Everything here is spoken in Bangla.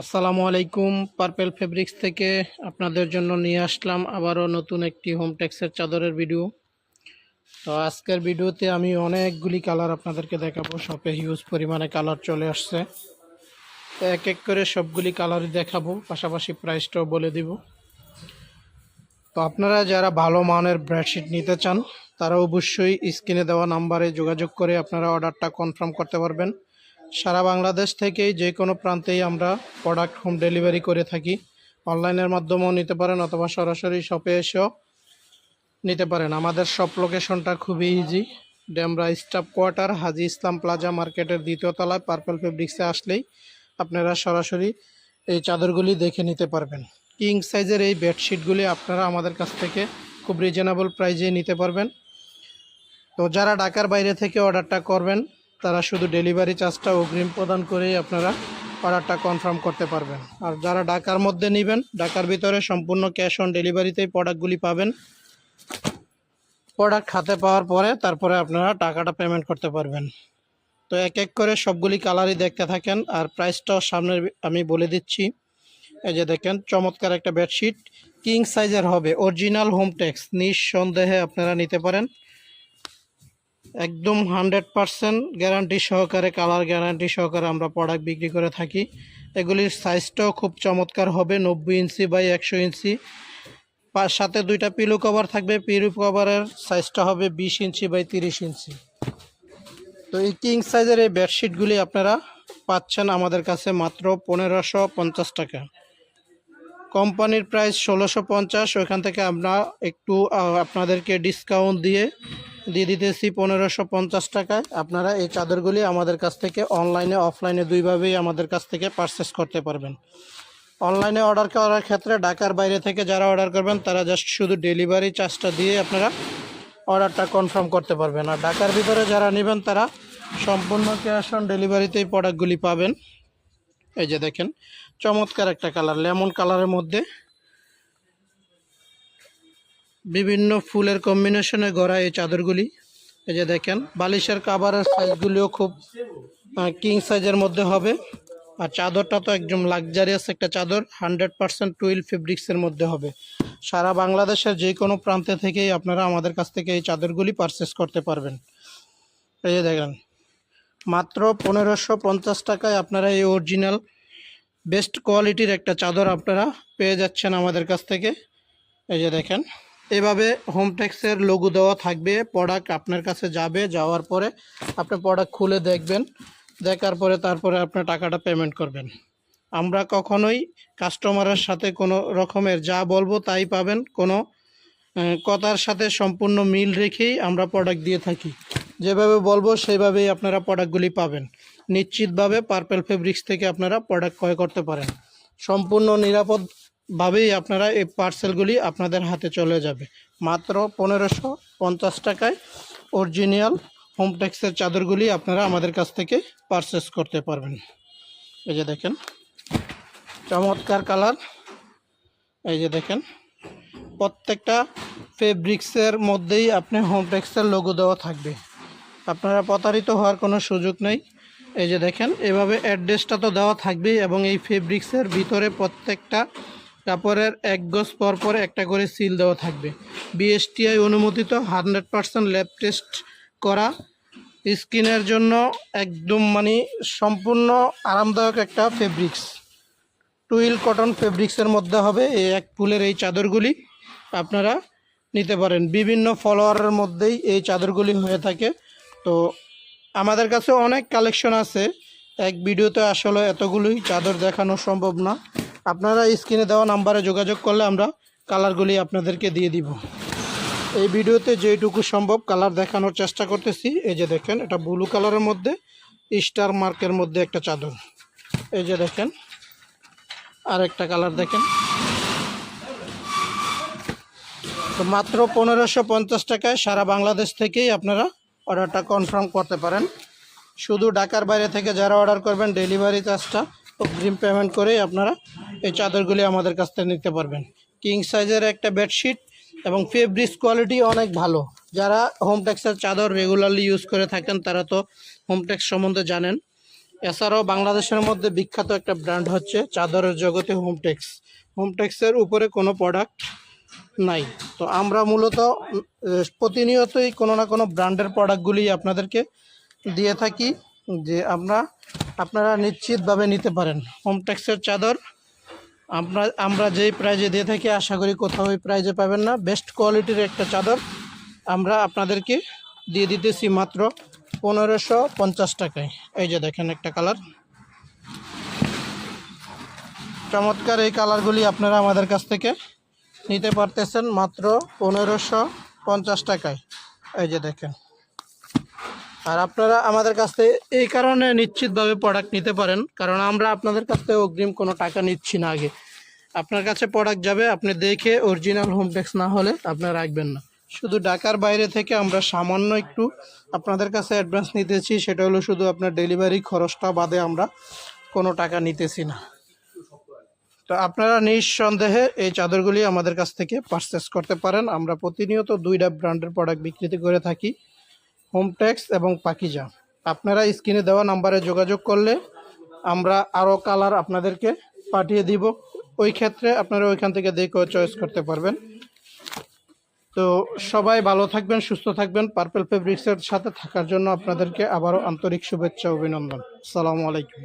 আসসালামু আলাইকুম। পার্পেল ফেব্রিক্স থেকে আপনাদের জন্য নিয়ে আসলাম আবারও নতুন একটি হোম টেক্সের চাদরের ভিডিও তো আজকের ভিডিওতে আমি অনেকগুলি কালার আপনাদেরকে দেখাবো। শপে হিউজ পরিমাণে কালার চলে আসছে। তো এক এক করে সবগুলি কালারই দেখাবো। পাশাপাশি প্রাইসটাও বলে দিব। তো আপনারা যারা ভালো মানের বেডশিট নিতে চান, তারা অবশ্যই স্ক্রিনে দেওয়া নাম্বারে যোগাযোগ করে আপনারা অর্ডারটা কনফার্ম করতে পারবেন। সারা বাংলাদেশ থেকেই যে কোনো প্রান্তেই আমরা প্রোডাক্ট হোম ডেলিভারি করে থাকি। অনলাইনের মাধ্যমেও নিতে পারেন অথবা সরাসরি শপে এসেও নিতে পারেন। আমাদের শপ লোকেশনটা খুবই easy Demra staff quarter, Haji Islam plaza মার্কেটের দ্বিতীয় তলায় পার্পল ফেব্রিক্সে আসলেই আপনারা সরাসরি এই চাদরগুলি দেখে নিতে পারবেন। কিং সাইজের এই বেডশিটগুলি আপনারা আমাদের কাছ থেকে খুব রিজনেবল প্রাইজে নিতে পারবেন। তো যারা ঢাকার বাইরে থেকে অর্ডারটা করবেন তারা শুধু ডেলিভারি চার্জটা অগ্রিম প্রদান করেই আপনারা অর্ডারটা কনফার্ম করতে পারবেন। আর যারা ঢাকার মধ্যে নেবেন, ঢাকার ভিতরে সম্পূর্ণ ক্যাশ অন ডেলিভারিতেই প্রোডাক্টগুলি পাবেন। প্রোডাক্ট হাতে পাওয়ার পরে তারপরে আপনারা টাকাটা পেমেন্ট করতে পারবেন। তো এক এক করে সবগুলি কালারই দেখতে থাকেন, আর প্রাইসটাও সামনে আমি বলে দিচ্ছি। এই যে দেখেন, চমৎকার একটা বেডশিট কিং সাইজের হবে অরিজিনাল হোম টেক্স নিঃসন্দেহে আপনারা নিতে পারেন। একদম হান্ড্রেড পারসেন্ট গ্যারান্টি সহকারে, কালার গ্যারান্টি সহকারে আমরা প্রোডাক্ট বিক্রি করে থাকি। এগুলির সাইজটাও খুব চমৎকার হবে, নব্বই ইঞ্চি বাই একশো ইঞ্চি। সাথে দুইটা পিলো কভার থাকবে পিলো কভারের সাইজটা হবে বিশ ইঞ্চি বাই তিরিশ ইঞ্চি। তো এই কিং সাইজের এই বেডশিটগুলি আপনারা পাচ্ছেন আমাদের কাছে মাত্র পনেরোশো পঞ্চাশ টাকা। কোম্পানির প্রাইস ষোলোশো পঞ্চাশ, ওইখান থেকে আমরা একটু আপনাদেরকে ডিসকাউন্ট দিয়ে দিয়ে দিতেছি পনেরোশো পঞ্চাশ টাকায়। আপনারা এই চাদরগুলি আমাদের কাছ থেকে অনলাইনে, অফলাইনে দুইভাবেই আমাদের কাছ থেকে পারচেস করতে পারবেন। অনলাইনে অর্ডার করার ক্ষেত্রে ঢাকার বাইরে থেকে যারা অর্ডার করবেন, তারা জাস্ট শুধু ডেলিভারি চার্জটা দিয়ে আপনারা অর্ডারটা কনফার্ম করতে পারবেন। আর ঢাকার ভিতরে যারা নেবেন, তারা সম্পূর্ণ ক্যাশ অন ডেলিভারিতেই প্রোডাক্টগুলি পাবেন। এই যে দেখেন, চমৎকার একটা কালার লেমন কালারের মধ্যে বিভিন্ন ফুলের কম্বিনেশনে গড়া এই চাদরগুলি। এই যে দেখেন, বালিশের কাভারের সাইজগুলিও খুব কিং সাইজের মধ্যে হবে। আর চাদরটা তো একদম লাক্সারিয়াস একটা চাদর হান্ড্রেড পারসেন্ট টুইল ফেব্রিক্সের মধ্যে হবে। সারা বাংলাদেশের যে কোনো প্রান্তে থেকেই আপনারা আমাদের কাছ থেকে এই চাদরগুলি পারচেস করতে পারবেন। এই যে দেখেন, মাত্র পনেরোশো পঞ্চাশ টাকায় আপনারা এই অরিজিনাল বেস্ট কোয়ালিটির একটা চাদর আপনারা পেয়ে যাচ্ছেন আমাদের কাছ থেকে। এই যে দেখেন এভাবে হোমটেক্সের লোগো দেওয়া থাকবে। প্রোডাক্ট আপনার কাছে যাবে, যাওয়ার পরে আপনি প্রোডাক্ট খুলে দেখবেন। দেখার পরে তারপরে আপনার টাকাটা পেমেন্ট করবেন। আমরা কখনোই কাস্টমারের সাথে কোনো রকমের যা বলব তাই পাবেন। কোনো কথার সাথে সম্পূর্ণ মিল রেখেই আমরা প্রোডাক্ট দিয়ে থাকি। যেভাবে বলব সেইভাবেই আপনারা প্রোডাক্টগুলি পাবেন। নিশ্চিতভাবে পার্পেল ফেব্রিক্স থেকে আপনারা প্রোডাক্ট ক্রয় করতে পারেন। সম্পূর্ণ নিরাপদভাবেই আপনারা এই পার্সেলগুলি আপনাদের হাতে চলে যাবে। মাত্র পনেরোশো পঞ্চাশ টাকায় অরিজিনাল হোমটেক্সের চাদরগুলি আপনারা আমাদের কাছ থেকে পারচেস করতে পারবেন। এই যে দেখেন, চমৎকার কালার এই যে দেখেন, প্রত্যেকটা ফেব্রিক্সের মধ্যেই আপনি হোম হোমটেক্সের লোগো দেওয়া থাকবে। আপনারা প্রতারিত হওয়ার কোনো সুযোগ নেই। এই যে দেখেন, এভাবে অ্যাড্রেসটা তো দেওয়া থাকবেই এবং এই ফেব্রিক্সের ভিতরে প্রত্যেকটা কাপড়ের এক গজ পর পর একটা করে সিল দেওয়া থাকবে। বিএসটিআই অনুমোদিত হান্ড্রেড পার্সেন্ট ল্যাব টেস্ট করা স্কিনের জন্য একদম মানে সম্পূর্ণ আরামদায়ক একটা ফেব্রিক্স। টুইল কটন ফেব্রিক্সের মধ্যে হবে এই এক ফুলের এই চাদরগুলি। আপনারা নিতে পারেন। বিভিন্ন ফলোয়ারের মধ্যেই এই চাদরগুলি হয়ে থাকে। তো আমাদের কাছে অনেক কালেকশন আছে। এক ভিডিওতে আসলে এতগুলোই চাদর দেখানো সম্ভব না। আপনারা স্ক্রিনে দেওয়া নাম্বারে যোগাযোগ করলে আমরা কালারগুলি আপনাদেরকে দিয়ে দিব। এই ভিডিওতে যেটুকু সম্ভব কালার দেখানোর চেষ্টা করতেছি। এই যে দেখেন, এটা ব্লু কালারের মধ্যে, স্টার মার্কের মধ্যে একটা চাদর। এই যে দেখেন আর একটা কালার দেখেন। তো মাত্র পনেরোশো পঞ্চাশ টাকায় সারা বাংলাদেশ থেকেই আপনারা অর্ডারটা কনফার্ম করতে পারেন। শুধু ঢাকার বাইরে থেকে যারা অর্ডার করবেন, ডেলিভারি চার্জটা অগ্রিম পেমেন্ট করেই আপনারা এই চাদরগুলি আমাদের কাছ থেকে নিতে পারবেন। কিং সাইজের একটা বেডশিট এবং ফেব্রিক্স কোয়ালিটি অনেক ভালো। যারা হোমটেক্সের চাদর রেগুলারলি ইউজ করে থাকেন, তারা তো হোমটেক্স সম্বন্ধে জানেন। এছাড়াও বাংলাদেশের মধ্যে বিখ্যাত একটা ব্র্যান্ড হচ্ছে চাদরের জগতে হোমটেক্স হোমটেক্সের উপরে কোনো প্রোডাক্ট নাই। তো আমরা মূলত প্রতিনিয়তই কোনো না কোনো ব্র্যান্ডের প্রোডাক্টগুলি আপনাদেরকে দিয়ে থাকি, যে আমরা, আপনারা নিশ্চিতভাবে নিতে পারেন। হোমটেক্সের চাদর আমরা আমরা যেই প্রাইজে দিয়ে থাকি, আশা করি কোথাও ওই প্রাইজে পাবেন না। বেস্ট কোয়ালিটির একটা চাদর আমরা আপনাদেরকে দিয়ে দিতেছি মাত্র পনেরোশো পঞ্চাশ টাকায়। এই যে দেখেন একটা কালার চমৎকার এই কালারগুলি আপনারা আমাদের কাছ থেকে নিতে পারতেছেন মাত্র পনেরোশো পঞ্চাশ টাকায়। এই যে দেখেন। আর আপনারা আমাদের কাছ থেকে এই কারণে নিশ্চিতভাবে প্রোডাক্ট নিতে পারেন, কারণ আমরা আপনাদের কাছ থেকে অগ্রিম কোনো টাকা নিচ্ছি না আগে। আপনার কাছে প্রোডাক্ট যাবে, আপনি দেখে অরিজিনাল হোমটেক্স না হলে আপনারা রাখবেন না। শুধু ঢাকার বাইরে থেকে আমরা সামান্য একটু আপনাদের কাছে অ্যাডভান্স নিতেছি, সেটা হলো শুধু আপনার ডেলিভারি খরচটা বাদে আমরা কোনো টাকা নিতেছি না। তো আপনারা নিঃসন্দেহে এই চাদরগুলি আমাদের কাছ থেকে পারচেস করতে পারেন। আমরা প্রতিনিয়ত দুইটা ব্র্যান্ডের প্রোডাক্ট বিক্রি করে থাকি। হোমটেক্স এবং পাকিজা। আপনারা স্ক্রিনে দেওয়া নাম্বারে যোগাযোগ করলে আমরা আরও কালার আপনাদেরকে পাঠিয়ে দিব। ওই ক্ষেত্রে আপনারা ওইখান থেকে দেখে চয়েস করতে পারবেন। তো সবাই ভালো থাকবেন, সুস্থ থাকবেন। পার্পেল ফেব্রিক্সের সাথে থাকার জন্য আপনাদেরকে আবারও আন্তরিক শুভেচ্ছা, অভিনন্দন। সালামু আলাইকুম।